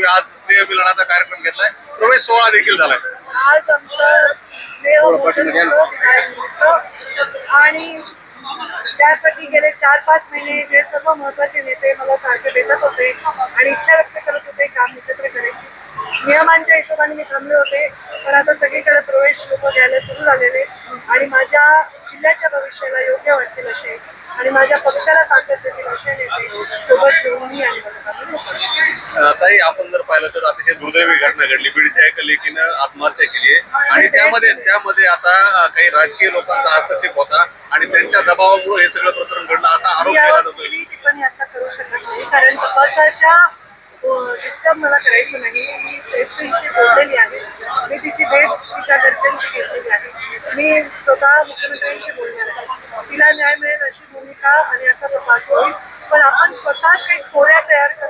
पूर्वी आज स्नेह मिलनाचा कार्यक्रम घेतलाय. प्रवेश सोहळा देखील झालाय. आज आमचं स्नेह भोजन. आणि त्यासाठी गेले चार पाच महिने जे सर्व महत्त्वाचे नेते मला सारखे भेटत होते आणि इच्छा व्यक्त करत होते काम एकत्र करायची. नियमांच्या हिशोबाने मी थांबले होते पण आता सगळीकडे प्रवेश लोक घ्यायला सुरू झालेले आणि माझ्या जिल्ह्याच्या भविष्याला योग्य वाटतील असे आणि माझ्या पक्षाला ताकद देतील असे नेते सोबत घेऊन मी आणि ताई आपण जर पाहिलं तर अतिशय दुर्दैवी घटना घडली. बीडच्या एका लेकीनं आत्महत्या केली आहे. आणि त्यामध्ये त्यामध्ये आता काही राजकीय लोकांचा हस्तक्षेप होता आणि त्यांच्या दबावामुळे हे सगळं प्रकरण घडलं असा आरोप मी केला नाही. कारण तपासाच्या डिस्टर्ब मला करायचं नाही. मी एसपीशी बोललेली आहे. मी तिची भेट तिच्या घरच्यांची घेतलेली आहे. मी स्वतः मुख्यमंत्र्यांशी बोलणार आहे. तिला न्याय मिळेल अशी भूमिका आणि असा तपास होईल. पण आपण स्वतःच काही स्टोऱ्या तयार हा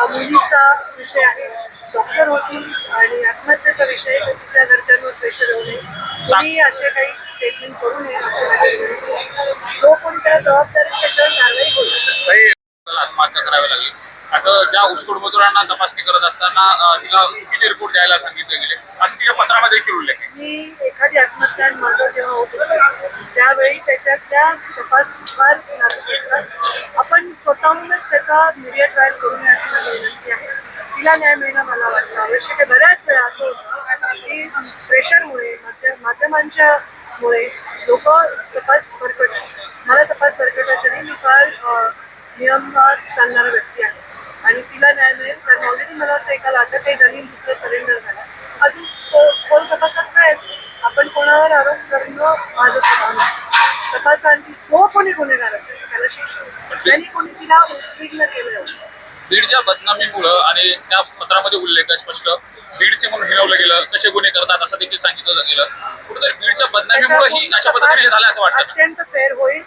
मुलीचा विषय आहे. डॉक्टर होती आणि आत्महत्येचा विषय तर तिच्या घरच्यांवर प्रेशर नये तुम्ही असे काही स्टेटमेंट करू नये. जो कोणी त्याला जबाबदारी त्याच्यावर कारवाई होईल. आत्महत्या करावी लागली. आता ज्या ऊसतोड मजुरांना तपासणी करत असताना तिला चुकीचे रिपोर्ट द्यायला सांगितले गेले. असं तिच्या पत्रामध्ये देखील उल्लेख मी एखादी आत्महत्या माझं जेव्हा होत असते त्यावेळी त्याच्यातल्या तपासकार नाजूक असतात. त्याचा मीडिया ट्रायल करू नये अशी माझी विनंती आहे. तिला न्याय मिळणं मला वाटतं. आवश्यक आहे बऱ्याच वेळा असं होतं की प्रेशरमुळे माध्यम माध्यमांच्या मुळे लोक तपास भरकट मला तपास भरकटायचा नाही मी फार नियमात चालणारा व्यक्ती आहे. आणि तिला न्याय मिळेल. कारण ऑलरेडी मला वाटतं एकाला काही झाली दुसरं सरेंडर झालं. अजून को- कोण तपासात काय आपण कोणावर आरोप करणं माझं स्वभाव नाही. तपासांती जो कोणी गुन्हेगार असेल त्याला शिक्षा होईल. ज्यांनी कोणी तिला उद्विग्न केलं बीडच्या बदनामीमुळं आणि त्या पत्रामध्ये उल्लेख आहे स्पष्ट बीडचे म्हणून हिरवलं गेलं कसे गुन्हे करतात असं देखील सांगितलं गेलं कुठेतरी बीडच्या बदनामीमुळे ही अशा पद्धतीने हे झालं असं वाटतं? अत्यंत फेर होईल